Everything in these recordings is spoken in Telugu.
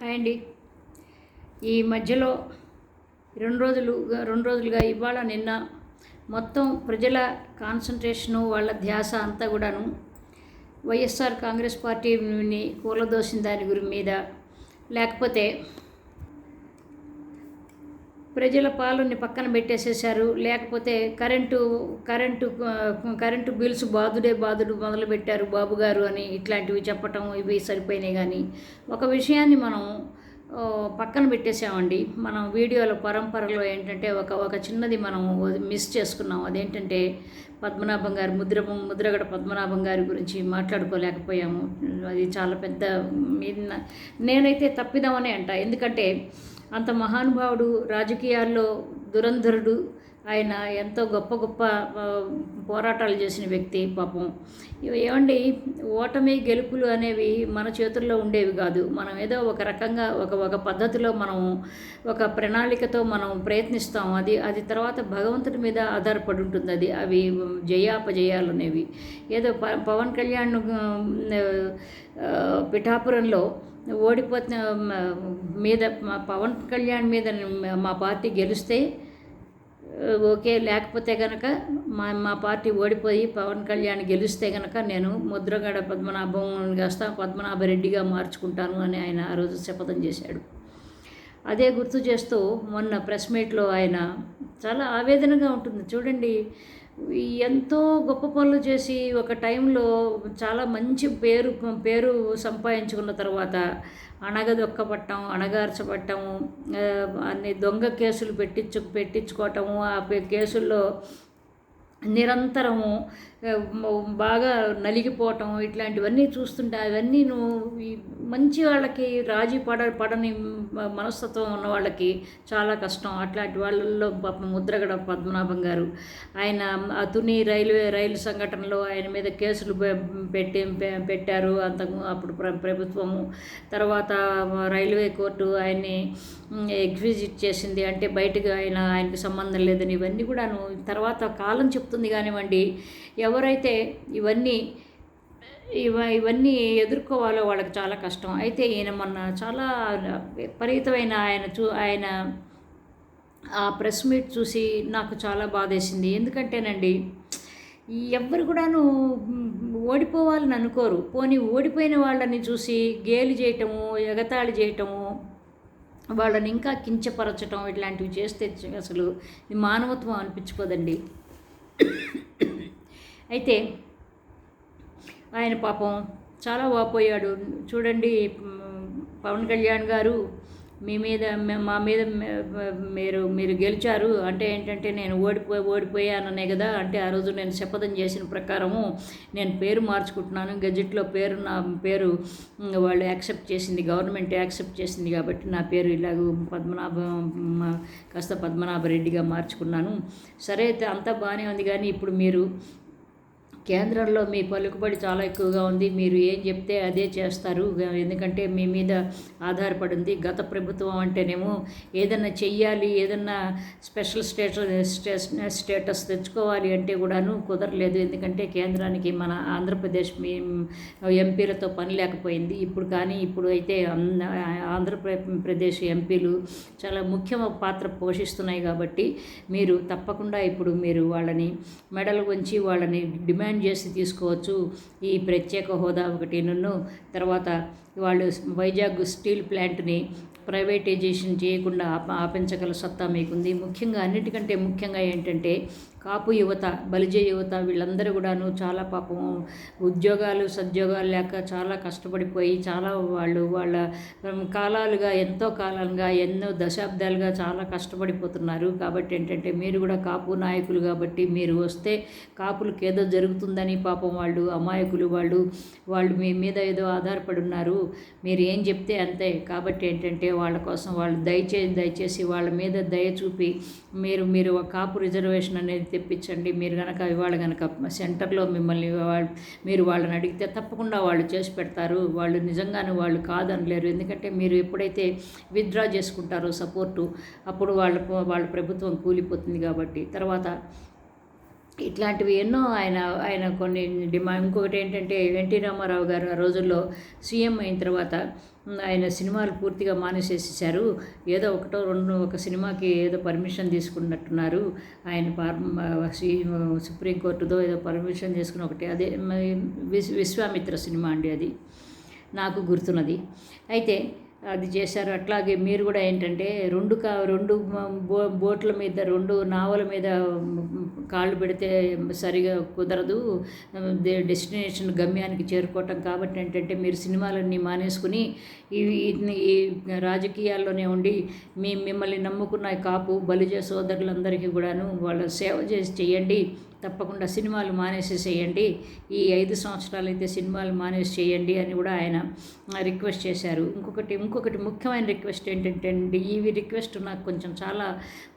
హాయ్ అండి. ఈ మధ్యలో రెండు రోజులు రెండు రోజులుగా ఇవాళ నిన్న మొత్తం ప్రజల కాన్సన్ట్రేషను వాళ్ళ ధ్యాస అంతా కూడాను వైఎస్ఆర్ కాంగ్రెస్ పార్టీని కూలదోసిన దాని గురి మీద. లేకపోతే ప్రజల పాలన్ని పక్కన పెట్టేసేసారు లేకపోతే కరెంటు కరెంటు కరెంటు బిల్స్ బాదుడే బాధుడు మొదలుపెట్టారు బాబు గారు అని ఇట్లాంటివి చెప్పటం ఇవి సరిపోయినాయి కానీ. ఒక విషయాన్ని మనం పక్కన పెట్టేసామండి మనం వీడియోల పరంపరలో ఏంటంటే ఒక ఒక చిన్నది మనం మిస్ చేసుకున్నాం. అదేంటంటే పద్మనాభం గారి ముద్ర ముద్రగడ పద్మనాభం గారి గురించి మాట్లాడుకోలేకపోయాము. అది చాలా పెద్ద మీద నేనైతే తప్పిదామనే అంట. ఎందుకంటే అంత మహానుభావుడు రాజకీయాల్లో దురంధరుడు ఆయన ఎంతో గొప్ప గొప్ప పోరాటాలు చేసిన వ్యక్తి పాపం. ఏమండి ఓటమి గెలుపులు అనేవి మన చేతుల్లో ఉండేవి కాదు. మనం ఏదో ఒక రకంగా ఒక ఒక పద్ధతిలో మనం ఒక ప్రణాళికతో మనం ప్రయత్నిస్తాం అది అది తర్వాత భగవంతుడి మీద ఆధారపడి ఉంటుంది. అది అవి జయాపజయాలు అనేవి. ఏదో ప పవన్ కళ్యాణ్ పిఠాపురంలో ఓడిపోతున్న మీద మా పవన్ కళ్యాణ్ మీద మా పార్టీ గెలిస్తే ఓకే లేకపోతే కనుక మా మా పార్టీ ఓడిపోయి పవన్ కళ్యాణ్ గెలిస్తే కనుక నేను ముద్రగడ పద్మనాభం కాస్త పద్మనాభరెడ్డిగా మార్చుకుంటాను అని ఆయన ఆ రోజు శపథం చేశాడు. అదే గుర్తు చేస్తూ మొన్న ప్రెస్ మీట్లో ఆయన చాలా ఆవేదనగా ఉంటుంది. చూడండి ఎంతో గొప్ప పనులు చేసి ఒక టైంలో చాలా మంచి పేరు పేరు సంపాదించుకున్న తర్వాత అణగదొక్కబట్టం అణగార్చబట్టం అన్ని దొంగ కేసులు పెట్టించు పెట్టించుకోవటము ఆ కేసుల్లో నిరంతరము బాగా నలిగిపోవటం ఇట్లాంటివన్నీ చూస్తుంటే అవన్నీ నువ్వు ఈ మంచి వాళ్ళకి రాజీ పడ పడని మనస్తత్వం ఉన్న వాళ్ళకి చాలా కష్టం. అట్లాంటి వాళ్ళల్లో పాపం ముద్రగడ పద్మనాభం గారు. ఆయన అతుని రైల్వే రైలు సంఘటనలో ఆయన మీద కేసులు పెట్టి పెట్టారు అంత అప్పుడు ప్ర ప్రభుత్వము. తర్వాత రైల్వే కోర్టు ఆయన్ని ఎగ్జిట్ చేసింది. అంటే బయటకు ఆయన ఆయనకి సంబంధం లేదని ఇవన్నీ కూడాను తర్వాత కాలం చెప్తుంది కానివ్వండి ఎవరైతే ఇవన్నీ ఇవ ఇవన్నీ ఎదుర్కోవాలో వాళ్ళకి చాలా కష్టం. అయితే ఈయన మొన్న చాలా విపరీతమైన ఆయన చూ ఆయన ఆ ప్రెస్ మీట్ చూసి నాకు చాలా బాధేసింది. ఎందుకంటేనండి ఈ ఎవ్వరు కూడాను ఓడిపోవాలని అనుకోరు. పోనీ ఓడిపోయిన వాళ్ళని చూసి గేలి చేయటము ఎగతాళి చేయటము వాళ్ళని ఇంకా కించపరచటం ఇట్లాంటివి చేస్తే అసలు మానవత్వం అనిపించుకోదండి. అయితే ఆయన పాపం చాలా వాపోయాడు. చూడండి పవన్ కళ్యాణ్ గారు మీ మీద మా మీద మీరు మీరు గెలిచారు. అంటే ఏంటంటే నేను ఓడిపో ఓడిపోయాననే కదా. అంటే ఆ రోజు నేను శపథం చేసిన ప్రకారము నేను పేరు మార్చుకుంటున్నాను. గెజెట్లో పేరు నా పేరు వాళ్ళు యాక్సెప్ట్ చేసింది గవర్నమెంట్ యాక్సెప్ట్ చేసింది కాబట్టి నా పేరు ఇలాగ పద్మనాభ కాస్త పద్మనాభరెడ్డిగా మార్చుకున్నాను. సరే అయితే అంతా బాగానే ఉంది కానీ ఇప్పుడు మీరు కేంద్రంలో మీ పలుకుబడి చాలా ఎక్కువగా ఉంది. మీరు ఏం చెప్తే అదే చేస్తారు. ఎందుకంటే మీ మీద ఆధారపడి ఉంది గత ప్రభుత్వం అంటేనేమో ఏదన్నా చెయ్యాలి ఏదన్నా స్పెషల్ స్టేటస్ స్టేటస్ తెచ్చుకోవాలి అంటే కూడాను కుదరలేదు. ఎందుకంటే కేంద్రానికి మన ఆంధ్రప్రదేశ్ మీ ఎంపీలతో పని లేకపోయింది. ఇప్పుడు కానీ ఇప్పుడు అయితే ఆంధ్రప్రదేశ్ ఎంపీలు చాలా ముఖ్య పాత్ర పోషిస్తున్నాయి కాబట్టి మీరు తప్పకుండా ఇప్పుడు మీరు వాళ్ళని మెడలు వంచి వాళ్ళని డిమాండ్ చేసి తీసుకోవచ్చు. ఈ ప్రత్యేక హోదా ఒకటి నన్ను తర్వాత వాళ్ళు వైజాగ్ స్టీల్ ప్లాంట్ని ప్రైవేటైజేషన్ చేయకుండా ఆప ఆపించగల సత్తా మీకుంది. ముఖ్యంగా అన్నిటికంటే ముఖ్యంగా ఏంటంటే కాపు యువత బలిజ యువత వీళ్ళందరూ కూడాను చాలా పాపం. ఉద్యోగాలు సద్యోగాలు లేక చాలా కష్టపడిపోయి చాలా వాళ్ళు వాళ్ళ కాలాలుగా ఎంతో కాలంగా ఎన్నో దశాబ్దాలుగా చాలా కష్టపడిపోతున్నారు. కాబట్టి ఏంటంటే మీరు కూడా కాపు నాయకులు కాబట్టి మీరు వస్తే కాపులకు ఏదో జరుగుతుందని పాపం వాళ్ళు అమాయకులు వాళ్ళు వాళ్ళు మీ మీద ఏదో ఆధారపడి ఉన్నారు. మీరు ఏం చెప్తే అంతే. కాబట్టి ఏంటంటే వాళ్ళ కోసం వాళ్ళు దయచేసి దయచేసి వాళ్ళ మీద దయ చూపి మీరు మీరు కాపు రిజర్వేషన్ అనేది తెప్పించండి. మీరు కనుక ఇవాళ కనుక సెంటర్లో మిమ్మల్ని మీరు వాళ్ళని అడిగితే తప్పకుండా వాళ్ళు చేసి పెడతారు. వాళ్ళు నిజంగానే వాళ్ళు కాదనలేరు. ఎందుకంటే మీరు ఎప్పుడైతే విత్డ్రా చేసుకుంటారో సపోర్టు అప్పుడు వాళ్ళ వాళ్ళ ప్రభుత్వం కూలిపోతుంది కాబట్టి. తర్వాత ఇట్లాంటివి ఎన్నో ఆయన ఆయన కొన్ని డిమా ఇంకొకటి ఏంటంటే ఎన్టీ రామారావు గారు ఆ రోజుల్లో సీఎం అయిన తర్వాత ఆయన సినిమాలు పూర్తిగా మానేసేసేసారు ఏదో ఒకటో రెండు ఒక సినిమాకి ఏదో పర్మిషన్ తీసుకున్నట్టున్నారు. ఆయన పార్- సుప్రీంకోర్టుదో ఏదో పర్మిషన్ తీసుకుని ఒకటి. అదే విశ్వ- విశ్వామిత్ర సినిమా అండి అది. నాకు గుర్తున్నది. అయితే అది చేశారు. అట్లాగే మీరు కూడా ఏంటంటే రెండు కా రెండు బో బోట్ల మీద రెండు నావల మీద కాళ్ళు పెడితే సరిగా కుదరదు. డెస్టినేషన్ గమ్యానికి చేరుకోవటం కాబట్టి ఏంటంటే మీరు సినిమాలన్నీ మానేసుకుని ఈ ఈ- రాజకీయాల్లోనే ఉండి మీ మిమ్మల్ని నమ్ముకున్న కాపు బలిజ సోదరులందరికీ కూడాను వాళ్ళ సేవ చేసి చేయండి. తప్పకుండా సినిమాలు మానేసేసేయండి. ఈ ఐదు సంవత్సరాలు అయితే సినిమాలు మానేసి చేయండి అని కూడా ఆయన రిక్వెస్ట్ చేశారు. ఇంకొకటి ఇంకొకటి ముఖ్యమైన రిక్వెస్ట్ ఏంటంటే అండి ఇవి రిక్వెస్ట్ నాకు కొంచెం చాలా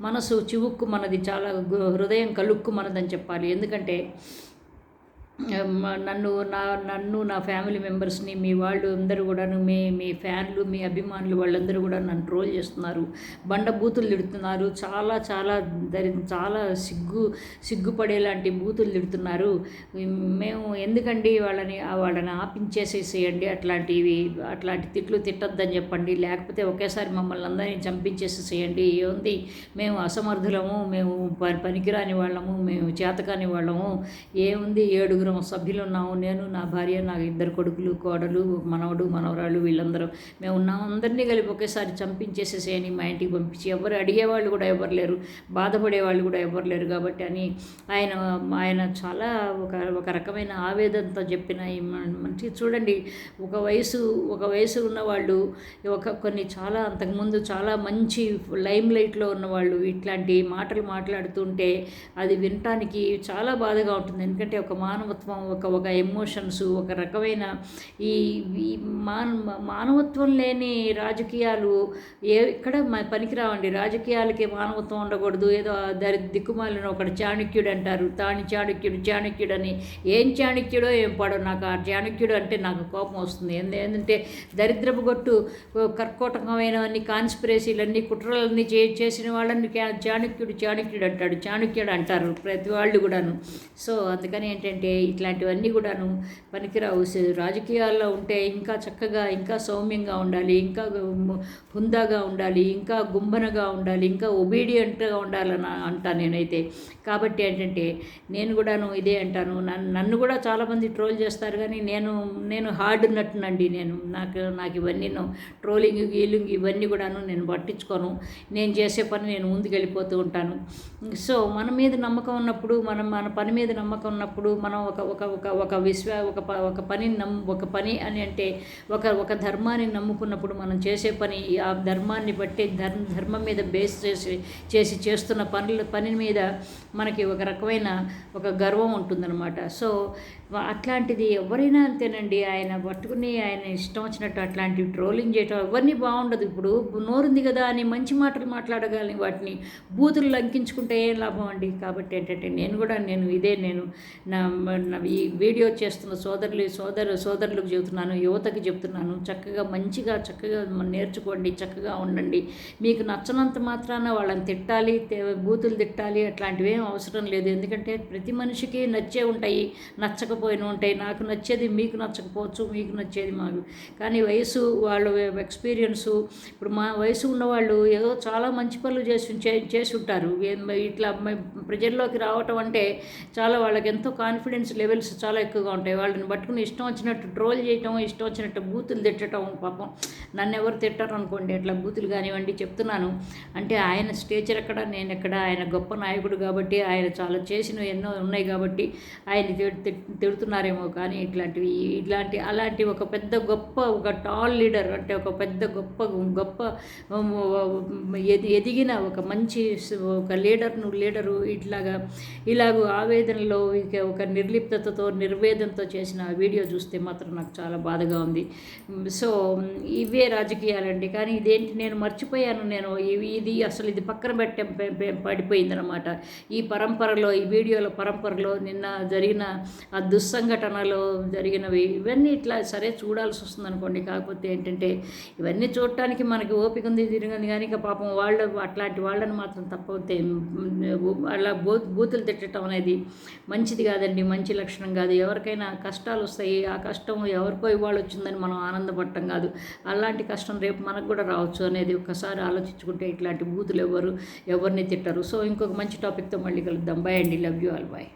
మనసు చివుక్కు మనది చాలా హృదయం కలుక్కు మనదని చెప్పాలి. ఎందుకంటే నన్ను నా నన్ను నా ఫ్యామిలీ మెంబర్స్ని మీ వాళ్ళు అందరూ కూడాను మీ మీ ఫ్యాన్లు మీ అభిమానులు వాళ్ళందరూ కూడా నన్ను ట్రోల్ చేస్తున్నారు. బండ బూతులు తిడుతున్నారు. చాలా చాలా దరి చాలా సిగ్గు సిగ్గుపడేలాంటి బూతులు తిడుతున్నారు. మేము ఎందుకండి వాళ్ళని వాళ్ళని ఆపించేసేసేయండి? అట్లాంటివి అట్లాంటి తిట్లు తిట్టొద్దని చెప్పండి. లేకపోతే ఒకేసారి మమ్మల్ని అందరినీ చంపించేసేసేయండి. ఏముంది? మేము అసమర్థులము మేము పనికిరాని వాళ్ళము మేము చేతకాని వాళ్ళము. ఏముంది? ఏడుగురం సభ్యులు ఉన్నాము నేను నా భార్య నా ఇద్దరు కొడుకులు కోడలు మనవడు మనవరాళ్ళు వీళ్ళందరూ మేము ఉన్నాము అందరినీ కలిపి ఒకేసారి చంపించేసేసేయని మా ఇంటికి పంపించి ఎవరు అడిగేవాళ్ళు కూడా ఎవరు లేరు. బాధపడేవాళ్ళు కూడా ఎవరు లేరు కాబట్టి అని ఆయన ఆయన చాలా ఒక ఒక రకమైన ఆవేదనతో చెప్పిన మంచి చూడండి ఒక వయసు ఒక వయసు ఉన్నవాళ్ళు ఒక కొన్ని చాలా అంతకుముందు చాలా మంచి లైమ్ లైట్లో ఉన్నవాళ్ళు ఇట్లాంటి మాటలు మాట్లాడుతుంటే అది వినటానికి చాలా బాధగా ఉంటుంది. ఎందుకంటే ఒక మానవత్వం ఒక ఒక ఎమోషన్స్ ఒక రకమైన ఈ ఈ మానవత్వం లేని రాజకీయాలు ఏ ఇక్కడ పనికి పనికిరావండి. రాజకీయాలకి మానవత్వం ఉండకూడదు. ఏదో దరి దిక్కుమాలిన ఒకడు చాణక్యుడు అంటారు. తాని చాణక్యుడు చాణక్యుడు అని. ఏం చాణక్యుడో ఏం పాడో నాకు ఆ చాణక్యుడు అంటే నాకు కోపం వస్తుంది. ఎందుకంటే దరిద్రపు గొట్టు కర్కోటకమైనవన్నీ కాన్స్పిరసీలన్నీ కుట్రలన్నీ చే చేసిన వాళ్ళని చాణక్యుడు చాణక్యుడు అంటాడు. చాణక్యుడు అంటారు ప్రతి వాళ్ళు కూడాను. సో అందుకని ఏంటంటే ఇట్లాంటివన్నీ కూడాను పనికిరావు. రాజకీయాల్లో ఉంటే ఇంకా చక్కగా ఇంకా సౌమ్యంగా ఉండాలి ఇంకా హుందాగా ఉండాలి ఇంకా గుంబనగా ఉండాలి ఇంకా ఒబీడియంట్గా ఉండాలని అంటాను నేనైతే. కాబట్టి ఏంటంటే నేను కూడాను ఇదే అంటాను. నన్ను నన్ను కూడా చాలామంది ట్రోల్ చేస్తారు కానీ నేను నేను హార్డ్ నట్టునండి నేను. నాకు నాకు ఇవన్నీ ట్రోలింగ్ గీలింగ్ ఇవన్నీ కూడాను నేను పట్టించుకోను. నేను చేసే పని నేను ముందుకెళ్ళిపోతూ ఉంటాను. సో మన మీద నమ్మకం ఉన్నప్పుడు మనం మన పని మీద నమ్మకం ఉన్నప్పుడు మనం ఒక ఒక ఒక ఒక విశ్వ ఒక ప- ఒక పని నమ్ ఒక పని అని అంటే ఒక ఒక ధర్మాన్ని నమ్ముకున్నప్పుడు మనం చేసే పని ఆ ధర్మాన్ని బట్టి ధర్మ ధర్మం మీద బేస్ చేసి చేసి చేస్తున్న పనుల పని మీద మనకి ఒక రకమైన ఒక గర్వం ఉంటుందన్నమాట. సో అట్లాంటిది ఎవరైనా అంతేనండి. ఆయన పట్టుకుని ఆయన ఇష్టం వచ్చినట్టు అట్లాంటివి ట్రోలింగ్ చేయటం ఎవరిని బాగుండదు. ఇప్పుడు నోరుంది కదా అని మంచి మాటలు మాట్లాడగలని వాటిని బూతులు లంకించుకుంటే ఏం లాభం అండి? కాబట్టి ఏంటంటే నేను కూడా నేను ఇదే నేను నా నా ఈ వీడియో చేస్తున్న సోదరులు సోదరు సోదరులకు చెబుతున్నాను యువతకి చెప్తున్నాను చక్కగా మంచిగా చక్కగా నేర్చుకోండి చక్కగా ఉండండి. మీకు నచ్చనంత మాత్రాన వాళ్ళని తిట్టాలి బూతులు తిట్టాలి అట్లాంటివి ఏం అవసరం లేదు. ఎందుకంటే ప్రతి మనిషికి నచ్చే ఉంటాయి నచ్చకపోయిన ఉంటాయి. నాకు నచ్చేది మీకు నచ్చకపోవచ్చు మీకు నచ్చేది మాకు. కానీ వయసు వాళ్ళ ఎక్స్పీరియన్సు ఇప్పుడు మా వయసు ఉన్నవాళ్ళు ఏదో చాలా మంచి పనులు చేసి చే- చేసి ఉంటారు. ఇట్లా ప్రజల్లోకి రావటం అంటే చాలా వాళ్ళకి ఎంతో కాన్ఫిడెన్స్ లెవెల్స్ చాలా ఎక్కువగా ఉంటాయి. వాళ్ళని పట్టుకుని ఇష్టం వచ్చినట్టు ట్రోల్ చేయటం ఇష్టం వచ్చినట్టు బూతులు తిట్టడం పాపం. నన్ను ఎవరు తిట్టారు అనుకోండి అట్లా బూతులు కానివ్వండి చెప్తున్నాను. అంటే ఆయన స్టేచర్ ఎక్కడ నేను ఎక్కడ ఆయన గొప్ప నాయకుడు కాబట్టి ఆయన చాలా చేసినవి ఎన్నో ఉన్నాయి కాబట్టి ఆయన తిడుతున్నారేమో కానీ ఇట్లాంటివి ఇట్లాంటి అలాంటి ఒక పెద్ద గొప్ప ఒక టాల్ లీడర్ అంటే ఒక పెద్ద గొప్ప గొప్ప ఎది ఎదిగిన ఒక మంచి ఒక లీడర్ను లీడరు ఇట్లాగా ఇలాగ ఆవేదనలో ఒక నిర్లిప్ నిర్లిప్తతతో నిర్వేదంతో చేసిన ఆ వీడియో చూస్తే మాత్రం నాకు చాలా బాధగా ఉంది. సో ఇవే రాజకీయాలండి. కానీ ఇదేంటి నేను మర్చిపోయాను నేను. ఇవి ఇది అసలు ఇది పక్కన పెట్టే పడిపోయిందనమాట ఈ పరంపరలో ఈ వీడియోల పరంపరలో నిన్న జరిగిన ఆ దుస్సంఘటనలో జరిగినవి ఇవన్నీ ఇట్లా సరే చూడాల్సి వస్తుంది అనుకోండి కాకపోతే ఏంటంటే ఇవన్నీ చూడటానికి మనకి ఓపిక ఉంది తిరిగింది కానీ ఇక పాపం వాళ్ళు అట్లాంటి వాళ్ళని మాత్రం తప్పవుతే అలా బూ బూతులు తిట్టడం అనేది మంచిది కాదండి. మంచి మంచి లక్షణం కాదు. ఎవరికైనా కష్టాలు వస్తాయి. ఆ కష్టం ఎవరికో ఇవాళ వచ్చిందని మనం ఆనందపడటం కాదు. అలాంటి కష్టం రేపు మనకు కూడా రావచ్చు అనేది ఒకసారి ఆలోచించుకుంటే ఇట్లాంటి బూతులు ఎవరు ఎవరిని తిట్టరు. సో ఇంకొక మంచి టాపిక్తో మళ్ళీ కలుద్దాం. బాయ్ అండి. Love you all bye